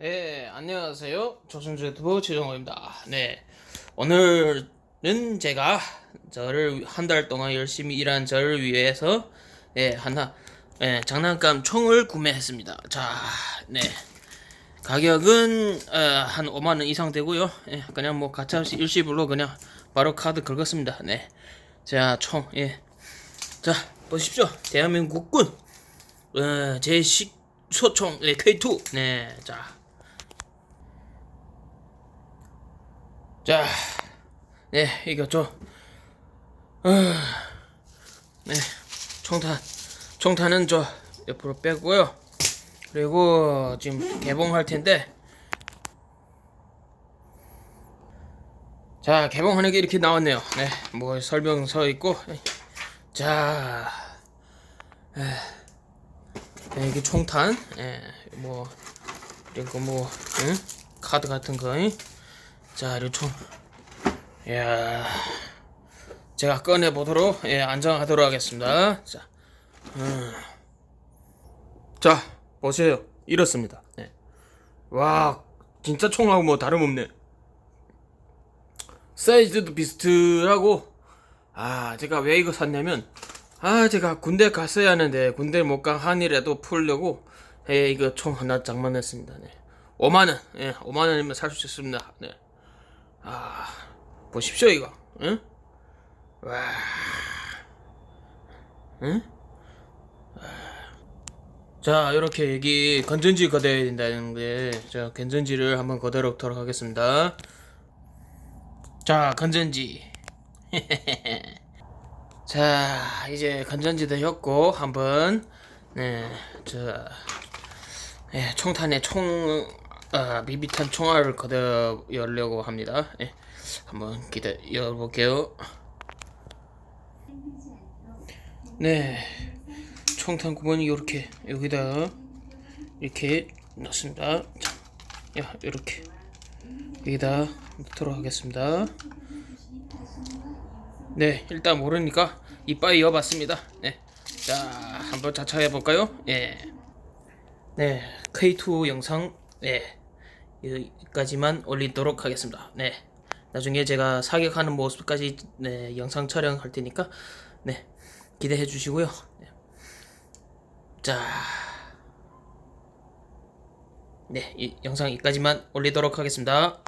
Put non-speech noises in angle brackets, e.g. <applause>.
네, 안녕하세요. 조승주 유튜브 최정호입니다. 네, 오늘은 제가 저를 한 달 동안 열심히 일한 저를 위해서 예, 하나 예, 장난감 총을 구매했습니다. 자, 네. 가격은 어, 한 5만 원 이상 되고요. 예, 그냥 뭐 가차없이 일시불로 그냥 바로 카드 긁었습니다. 네. 자, 총 예. 자, 보십시오. 대한민국 군 어, 제식 소총 네, K2. 네. 자. 자. 네, 저 어, 네. 총탄. 총탄은 저 옆으로 빼고요. 그리고 지금 개봉할 텐데 자 개봉하는 게 이렇게 나왔네요 네 뭐 설명서 있고 자 에, 네, 이게 총탄 예, 뭐 그리고 뭐 응? 카드 같은 거 자 이거 총 이야 제가 꺼내 보도록 예, 안정하도록 하겠습니다 자 음. 자, 보세요. 이렇습니다. 네. 와, 진짜 총하고 뭐 다름없네. 사이즈도 비슷하고, 아, 제가 왜 이거 샀냐면, 아, 제가 군대 갔어야 하는데, 군대 못 간 한이라도 풀려고, 예, 이거 총 하나 장만했습니다. 네. 5만 원, 예, 5만 원이면 살 수 있습니다. 네. 아, 보십시오, 이거. 응? 와. 응? 자 이렇게 여기 건전지 걷어야 된다는데 자 건전지를 한번 걷어놓도록 하겠습니다 자 건전지 <laughs> 자 이제 건전지도 였고 한번 네저 예, 총탄에 총 아, 비비탄 총알을 걷어 열려고 합니다 예, 한번 기다려 볼게요 네 총탄 구멍이 이렇게 여기다 이렇게 넣습니다. 자, 야 이렇게 여기다 넣도록 하겠습니다. 네, 일단 모르니까 이빨 이어봤습니다. 네, 자 한번 자차해 볼까요? 예, 네 K2 영상 네 여기까지만 올리도록 하겠습니다. 네, 나중에 제가 사격하는 모습까지 네 영상 촬영할 테니까 네 기대해 주시고요. 네. 자, 네, 이 영상 여기까지만 올리도록 하겠습니다.